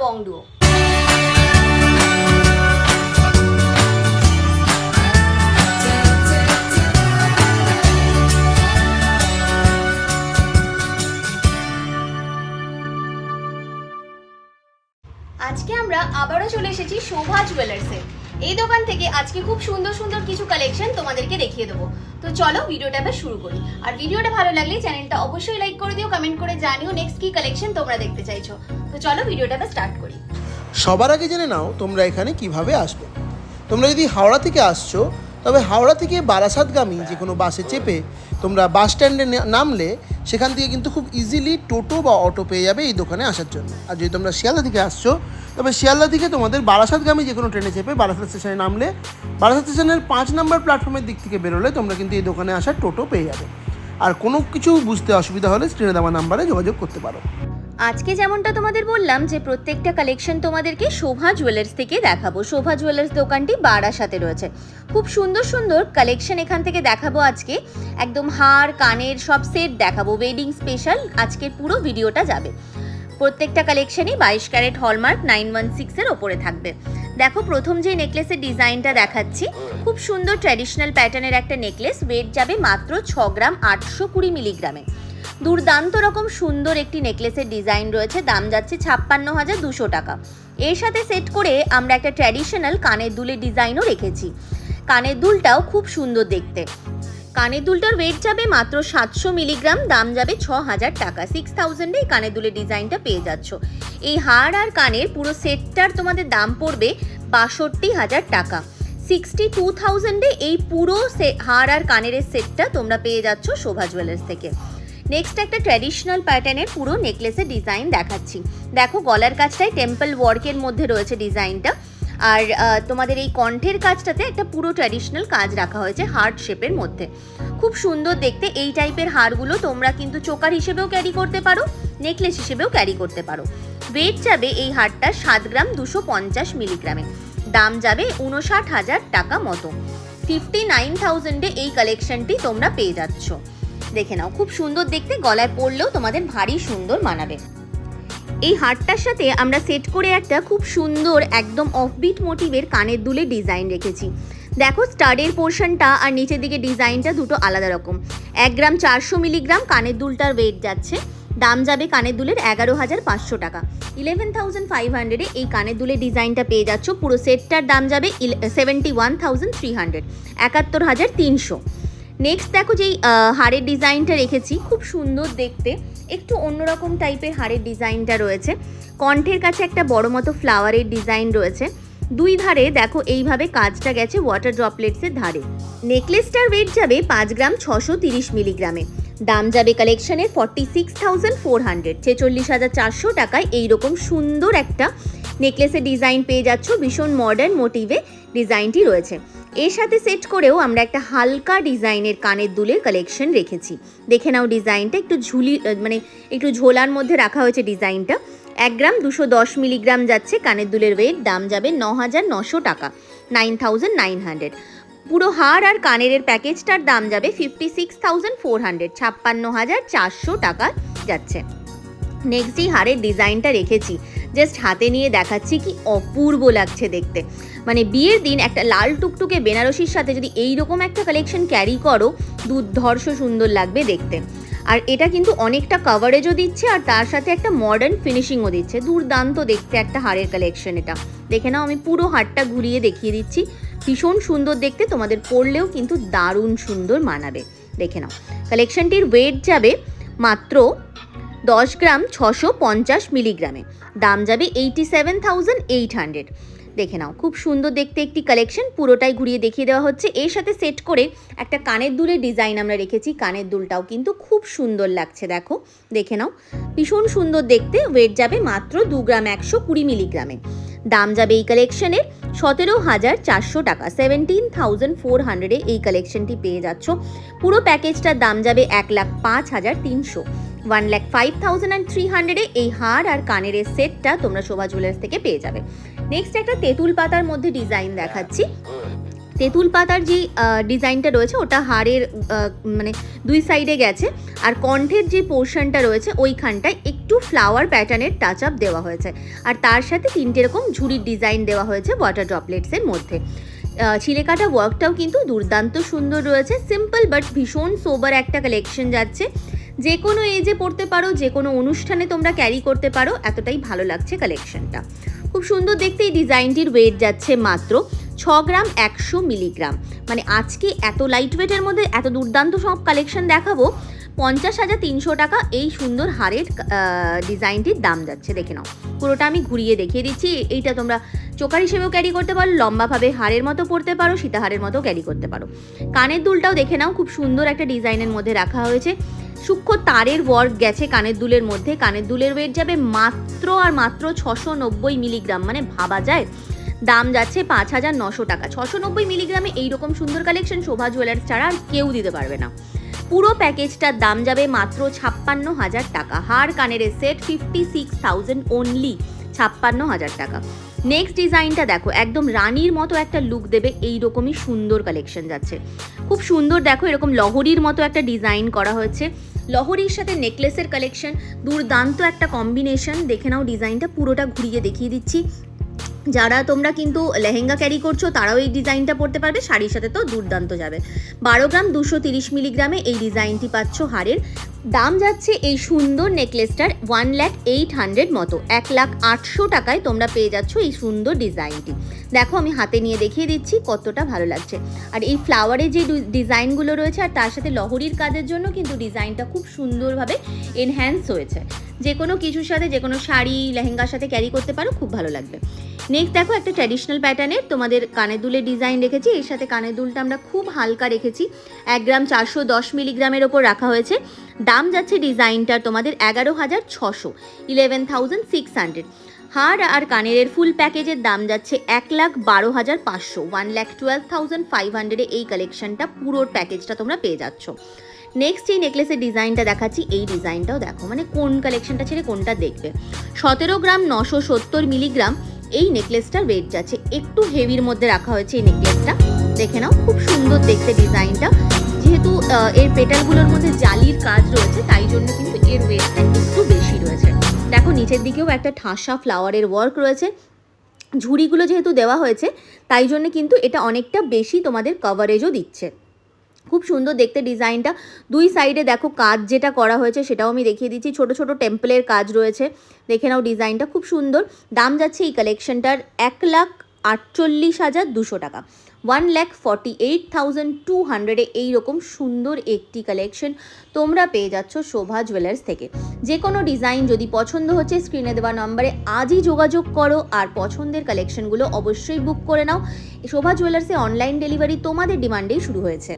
বংডুও আজকে আমরা আবারও চলে এসেছি শোভা জুয়েলার্সে এই দোকান থেকে আজকে খুব সুন্দর সুন্দর কিছু কালেকশন তোমাদেরকে দেখিয়ে দেবো। তো চলো ভিডিওটা এবার শুরু করি। আর ভিডিওটা ভালো লাগলে চ্যানেলটা অবশ্যই লাইক করে দিও কমেন্ট করে জানিও নেক্সট কি কালেকশন তোমরা দেখতে চাইছো। তো চলো ভিডিওটা এবার স্টার্ট করি। সবার আগে জেনে নাও তোমরা এখানে কীভাবে আসবে। তোমরা যদি হাওড়া থেকে আসছো, তবে হাওড়া থেকে বারাসাতগামী যে কোনো বাসে চেপে তোমরা বাস স্ট্যান্ডে নামলে সেখান থেকে কিন্তু খুব ইজিলি টোটো বা অটো পেয়ে যাবে এই দোকানে আসার জন্য। আর যদি তোমরা শিয়ালদা থেকে আসছো, তবে শিয়ালদা থেকে তোমাদের বারাসাতগামী যে কোনো ট্রেনে চেপে বারাসাত স্টেশনে নামলে, বারাসাত স্টেশনের পাঁচ নম্বর প্ল্যাটফর্মের দিক থেকে বেরোলে তোমরা কিন্তু এই দোকানে আসার টোটো পেয়ে যাবে। আর কোনো কিছু বুঝতে অসুবিধা হলে স্ক্রিনে দেওয়া নাম্বারে যোগাযোগ করতে পারো। আজকে যেমনটা তোমাদের বললাম যে প্রত্যেকটা কালেকশন তোমাদেরকে শোভা জুয়েলার্স থেকে দেখাবো। শোভা জুয়েলার্স দোকানটি বারাসাতে রয়েছে। খুব সুন্দর সুন্দর কালেকশন এখান থেকে দেখাবো আজকে। একদম হার, কানের সব সেট দেখাবো। ওয়েডিং স্পেশাল আজকের পুরো ভিডিওটা যাবে। প্রত্যেকটা কালেকশনই বাইশ ক্যারেট হলমার্ক নাইন ওয়ান সিক্সের ওপরে থাকবে। দেখো, প্রথম যে নেকলেসের ডিজাইনটা দেখাচ্ছি, খুব সুন্দর ট্র্যাডিশনাল প্যাটার্নের একটা নেকলেস ওয়েট যাবে মাত্র ছ গ্রাম আটশো কুড়ি মিলিগ্রামে দুর্দান্ত রকম সুন্দর একটি নেকলেসের ডিজাইন রয়েছে। দাম যাচ্ছে ছাপ্পান্ন হাজার দুশো টাকা। এর সাথে সেট করে আমরা একটা ট্র্যাডিশনাল কানের দুলের ডিজাইনও রেখেছি। কানের দুলটাও খুব সুন্দর দেখতে। কানের দুলটার ওয়েট যাবে মাত্র সাতশো মিলিগ্রাম, দাম যাবে ছ হাজার টাকা। সিক্স থাউজেন্ডে এই কানের দুলের ডিজাইনটা পেয়ে যাচ্ছ। এই হার আর কানের পুরো সেটটার তোমাদের দাম পড়বে বাষট্টি হাজার টাকা। সিক্সটি টু থাউজেন্ডে এই পুরো হার আর কানের সেটটা তোমরা পেয়ে যাচ্ছ শোভা জুয়েলার্স থেকে। নেক্সট একটা ট্র্যাডিশনাল প্যাটার্নের পুরো নেকলেসের ডিজাইন দেখাচ্ছি। দেখো, গলার কাজটাই টেম্পল ওয়ার্কের মধ্যে রয়েছে ডিজাইনটা আর তোমাদের এই কণ্ঠের কাজটাতে একটা পুরো ট্র্যাডিশনাল কাজ রাখা হয়েছে হার্ট শেপের মধ্যে। খুব সুন্দর দেখতে, এই টাইপের হারগুলো তোমরা কিন্তু চোকার হিসেবেও ক্যারি করতে পারো নেকলেস হিসেবেও ক্যারি করতে পারো। ওয়েট যাবে এই হারটা সাত গ্রাম দুশো পঞ্চাশ মিলিগ্রামে দাম যাবে উনষাট হাজার টাকা মতো। ফিফটি নাইন থাউজেন্ডে এই কালেকশনটি তোমরা পেয়ে যাচ্ছ। দেখে নাও। খুব সুন্দর দেখতে, গলায় পরলেও তোমাদের ভারী সুন্দর মানাবে। এই হারটার সাথে আমরা সেট করে একটা খুব সুন্দর, একদম অফবিট মোটিভের কানের দুলে ডিজাইন রেখেছি। দেখো স্টাডের পোর্শনটা আর নিচের দিকে ডিজাইনটা দুটো আলাদা রকম। এক গ্রাম চারশো মিলিগ্রাম কানের দুলটার ওয়েট যাচ্ছে। দাম যাবে কানের দুলের এগারো হাজার পাঁচশো টাকা। ইলেভেন থাউজেন্ড ফাইভ হান্ড্রেডে এই কানের দুলের ডিজাইনটা পেয়ে যাচ্ছ। পুরো সেটটার দাম যাবে seventy one thousand three hundred একাত্তর হাজার তিনশো। নেক্সট দেখো যেই হাড়ের ডিজাইনটা রেখেছি, খুব সুন্দর দেখতে। একটু অন্যরকম টাইপের হাড়ের ডিজাইনটা রয়েছে। কণ্ঠের কাছে একটা বড় মতো ফ্লাওয়ারের ডিজাইন রয়েছে। দুই ধারে দেখো এইভাবে কাজটা গেছে ওয়াটার ড্রপলেটসের ধারে। নেকলেসটার ওয়েট যাবে পাঁচ গ্রাম ছশো তিরিশ মিলিগ্রামে। দাম যাবে কালেকশনের forty six thousand four hundred ছেচল্লিশ হাজার চারশো টাকায় এইরকম সুন্দর একটা নেকলেসের ডিজাইন পেয়ে যাচ্ছ ভীষণ মডার্ন মোটিভে ডিজাইনটি রয়েছে। এর সাথে সেট করেও আমরা একটা হালকা ডিজাইনের কানের দুলের কালেকশন রেখেছি। দেখে নাও ডিজাইনটা, একটু ঝুলি মানে একটু ঝোলার মধ্যে রাখা হয়েছে ডিজাইনটা। এক গ্রাম দুশো দশ মিলিগ্রাম যাচ্ছে, কানের দুলের ওয়েট দাম যাবে ন হাজার নশো টাকা, নাইন থাউজেন্ড নাইন হান্ড্রেড। পুরো হার আর কানের প্যাকেজটার দাম যাবে fifty six thousand four hundred, ছাপ্পান্ন হাজার চারশো টাকা যাচ্ছে। নেক্সট যে হারের ডিজাইনটা রেখেছি। জাস্ট হাতে নিয়ে দেখাচ্ছি কি অপূর্ব লাগছে দেখতে। মানে বিয়ের দিন একটা লাল টুকটুকে বেনারসির সাথে যদি এই রকম একটা কালেকশন ক্যারি করো, দুর্ধর্ষ সুন্দর লাগবে দেখতে। আর এটা কিন্তু অনেকটা কাভারেজও দিচ্ছে আর তার সাথে একটা মডার্ন ফিনিশিংও দিচ্ছে। দুর্দান্ত দেখতে একটা হারের কালেকশন এটা। দেখে নাও, আমি পুরো হারটা ঘুরিয়ে দেখিয়ে দিচ্ছি। ভীষণ সুন্দর দেখতে, তোমাদের পরলেও কিন্তু দারুণ সুন্দর মানাবে। দেখে নাও কালেকশনটির ওয়েট যাবে মাত্র দশ গ্রাম ছশো পঞ্চাশ মিলিগ্রামে। দাম যাবে eighty seven thousand eight hundred দেখে নাও, খুব সুন্দর দেখতে একটি কালেকশন পুরোটাই ঘুরিয়ে দেখিয়ে দেওয়া হচ্ছে। এর সাথে সেট করে একটা কানের দুলের ডিজাইন আমরা রেখেছি। কানের দুলটাও কিন্তু খুব সুন্দর লাগছে, দেখো। দেখে নাও, ভীষণ সুন্দর দেখতে। ওয়েট যাবে মাত্র দু গ্রাম একশো কুড়ি মিলিগ্রামে। দাম যাবে এই কালেকশনের সতেরো হাজার চারশো টাকা। সেভেন্টিন থাউজেন্ড ফোর হান্ড্রেডে এই কালেকশনটি পেয়ে যাচ্ছ। পুরো প্যাকেজটার দাম যাবে এক লাখ পাঁচ হাজার তিনশো। One lakh five thousand and three হান্ড্রেডে এই হার আর কানের এই সেটটা তোমরা শোভা জুয়েলার্স থেকে পেয়ে যাবে। নেক্সট একটা তেঁতুল পাতার মধ্যে ডিজাইন দেখাচ্ছি। তেঁতুল পাতার যে ডিজাইনটা রয়েছে, ওটা হাড়ের মানে দুই সাইডে গেছে। আর কণ্ঠের যে পোর্শনটা রয়েছে, ওইখানটায় একটু ফ্লাওয়ার প্যাটার্নের টাচ আপ দেওয়া হয়েছে। আর তার সাথে তিনটে এরকম ঝুড়ির ডিজাইন দেওয়া হয়েছে ওয়াটার ড্রপলেটসের মধ্যে। ছিলেকাটা ওয়ার্কটাও কিন্তু দুর্দান্ত সুন্দর রয়েছে। সিম্পল বাট ভীষণ সোবার একটা কালেকশন যাচ্ছে। যে কোনো এজে পড়তে পারো যে কোনো অনুষ্ঠানে তোমরা ক্যারি করতে পারো, এতটাই ভালো লাগছে কালেকশনটা খুব সুন্দর দেখতে এই ডিজাইনটির ওয়েট যাচ্ছে মাত্র ছ গ্রাম একশো মিলিগ্রাম মানে আজকে এত লাইট ওয়েটের মধ্যে এত দুর্দান্ত সব কালেকশন দেখাবো পঞ্চাশ হাজার তিনশো টাকা এই সুন্দর হারের ডিজাইনটির দাম যাচ্ছে। দেখে নাও। পুরোটা আমি ঘুরিয়ে দেখিয়ে দিচ্ছি। এইটা তোমরা চোকার হিসেবেও ক্যারি করতে পারো, লম্বাভাবে হারের মতো পরতে পারো সীতাহারের মতো ক্যারি করতে পারো। কানের দুলটাও দেখে নাও, খুব সুন্দর একটা ডিজাইনের মধ্যে রাখা হয়েছে। সূক্ষ্ম তারের ওয়ার্ক গেছে কানের দুলের মধ্যে। কানের দুলের ওয়েট যাবে মাত্র আর মাত্র ছশো নব্বই মিলিগ্রাম মানে ভাবা যায়। দাম যাচ্ছে পাঁচ হাজার নশো টাকা। ছশো নব্বই মিলিগ্রামে এইরকম সুন্দর কালেকশন শোভা জুয়েলার্স ছাড়া আর কেউ দিতে পারবে না। পুরো প্যাকেজটার দাম যাবে মাত্র ছাপ্পান্ন হাজার টাকা। হার কানের set fifty six thousand only ছাপ্পান্ন হাজার টাকা। নেক্সট ডিজাইনটা দেখো, একদম রানীর মতো একটা লুক দেবে এই রকমই সুন্দর কালেকশন যাচ্ছে। খুব সুন্দর দেখো, এরকম লহরির মতো একটা ডিজাইন করা হয়েছে। লহরির সাথে নেকলেসের কালেকশন দুর্দান্ত একটা কম্বিনেশন দেখে নাও ডিজাইনটা পুরোটা ঘুরিয়ে দেখিয়ে দিচ্ছি। যারা তোমরা কিন্তু লেহেঙ্গা ক্যারি করছ, তারাও এই ডিজাইনটা পরতে পারবে, শাড়ির সাথে তো দুর্দান্ত যাবে। বারো গ্রাম দুশো তিরিশ মিলিগ্রামে এই ডিজাইনটি পাচ্ছ হারের। দাম যাচ্ছে এই সুন্দর নেকলেসটার ওয়ান ল্যাক এইট হান্ড্রেড মতো। এক লাখ আটশো টাকায় তোমরা পেয়ে যাচ্ছ এই সুন্দর ডিজাইনটি। দেখো, আমি হাতে নিয়ে দেখিয়ে দিচ্ছি কতটা ভালো লাগছে। আর এই ফ্লাওয়ারের যে ডিজাইনগুলো রয়েছে, আর তার সাথে লহরির কাজের জন্য কিন্তু ডিজাইনটা খুব সুন্দরভাবে এনহ্যান্স হয়েছে। যে কোনো কিছুর সাথে, যে কোনো শাড়ি, লেহেঙ্গার সাথে ক্যারি করতে পারো, খুব ভালো লাগবে। নেক্সট দেখো, একটা ট্র্যাডিশনাল প্যাটার্নের তোমাদের কানের দুলের ডিজাইন রেখেছি। এর সাথে কানের দুলটা আমরা খুব হালকা রেখেছি। এক গ্রাম চারশো দশ মিলিগ্রামের ওপর রাখা হয়েছে। দাম যাচ্ছে ডিজাইনটার তোমাদের এগারো হাজার ছশো ইলেভেন থাউজেন্ড সিক্স হান্ড্রেড হার আর কানের ফুল প্যাকেজের দাম যাচ্ছে এক লাখ বারো হাজার পাঁচশো one lakh twelve thousand five হান্ড্রেডে এই কালেকশনটা পুরো প্যাকেজটা তোমরা পেয়ে যাচ্ছ। নেক্সট এই নেকলেসের ডিজাইনটা দেখাচ্ছি, এই ডিজাইনটাও দেখো মানে কোন কালেকশনটা ছেড়ে কোনটা দেখবে। সতেরো গ্রাম নশো সত্তর মিলিগ্রাম এই নেকলেসটার ওয়েট যাচ্ছে, একটু হেভির মধ্যে রাখা হয়েছে এই নেকলেসটা দেখে নাও, খুব সুন্দর দেখতে ডিজাইনটা যেহেতু এর পেটালগুলোর মধ্যে জালির কাজ রয়েছে, তাই জন্য কিন্তু এর ওয়েটটা একটু বেশি রয়েছে। দেখো, নিচের দিকেও একটা ঠাসা ফ্লাওয়ারের ওয়ার্ক রয়েছে। ঝুড়িগুলো যেহেতু দেওয়া হয়েছে, তাই জন্য কিন্তু এটা অনেকটা বেশি তোমাদের কভারেজও দিচ্ছে। খুব সুন্দর দেখতে ডিজাইনটা। দুই সাইডে দেখো, কাজ যেটা করা হয়েছে, সেটাও আমি দেখিয়ে দিচ্ছি। ছোট ছোট টেম্পলের কাজ রয়েছে। দেখে নাও ডিজাইনটা, খুব সুন্দর। দাম যাচ্ছে এই কালেকশনটার এক লাখ আটচল্লিশ হাজার দুশো টাকা। One lakh forty eight thousand two হান্ড্রেডে এইরকম সুন্দর একটি কালেকশন তোমরা পেয়ে যাচ্ছ শোভা জুয়েলার্স থেকে। যে কোনো ডিজাইন যদি পছন্দ হচ্ছে স্ক্রিনে দেওয়া নম্বরে আজই যোগাযোগ করো আর পছন্দের কালেকশনগুলো অবশ্যই বুক করে নাও। শোভা জুয়েলার্সে অনলাইন ডেলিভারি তোমাদের ডিমান্ডেই শুরু হয়েছে।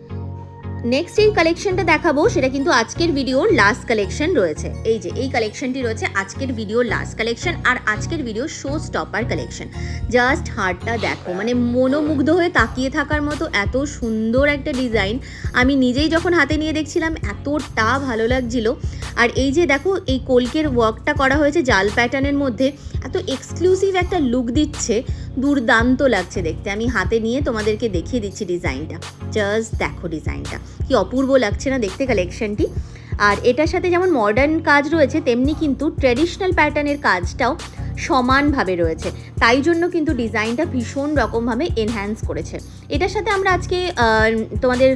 নেক্সট এই কালেকশনটা দেখাবো, সেটা কিন্তু আজকের ভিডিওর লাস্ট কালেকশন রয়েছে। এই যে, এই কালেকশনটি রয়েছে আজকের ভিডিওর লাস্ট কালেকশন আর আজকের video show stopper collection just হারটা দেখো মানে মনোমুগ্ধ হয়ে তাকিয়ে থাকার মতো এত সুন্দর একটা ডিজাইন আমি নিজেই যখন হাতে নিয়ে দেখছিলাম, এতটা ভালো লাগছিল। আর এই যে দেখো, এই কলকের ওয়ার্কটা করা হয়েছে জাল প্যাটার্নের মধ্যে। এত এক্সক্লুসিভ একটা লুক দিচ্ছে, দুর্দান্ত লাগছে দেখতে। আমি হাতে নিয়ে তোমাদেরকে দেখিয়ে দিচ্ছি ডিজাইনটা জাস্ট দেখো ডিজাইনটা কি অপূর্ব লাগছে না দেখতে কালেকশনটি আর এটার সাথে যেমন মডার্ন কাজ রয়েছে, তেমনি কিন্তু ট্র্যাডিশনাল প্যাটার্নের কাজটাও সমানভাবে রয়েছে। তাই জন্য কিন্তু ডিজাইনটা ভীষণ রকমভাবে এনহ্যান্স করেছে। এটার সাথে আমরা আজকে তোমাদের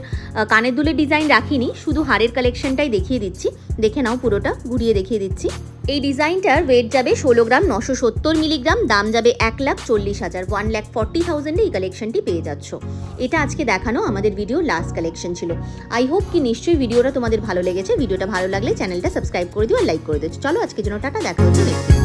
কানের দুলের ডিজাইন রাখিনি, শুধু হারের কালেকশনটাই দেখিয়ে দিচ্ছি। দেখে নাও পুরোটা, ঘুরিয়ে দেখিয়ে দিচ্ছি। এই ডিজাইনটার ওয়েট যাবে ষোলো গ্রাম নশো সত্তর মিলিগ্রাম, দাম যাবে এক লাখ চল্লিশ হাজার ওয়ান লাখ ফর্টি থাউজেন্ডে এই কালেকশনটি পেয়ে যাচ্ছ। এটা আজকে দেখানো আমাদের ভিডিও লাস্ট কালেকশন ছিল। আই হোপ কি নিশ্চয়ই ভিডিওটা তোমাদের ভালো লেগেছে। ভিডিওটা ভালো লাগলে চ্যানেলটা সাবস্ক্রাইব করে দিও আর লাইক করে দিও। চলো আজকের জন্য টাটা, দেখা হচ্ছে।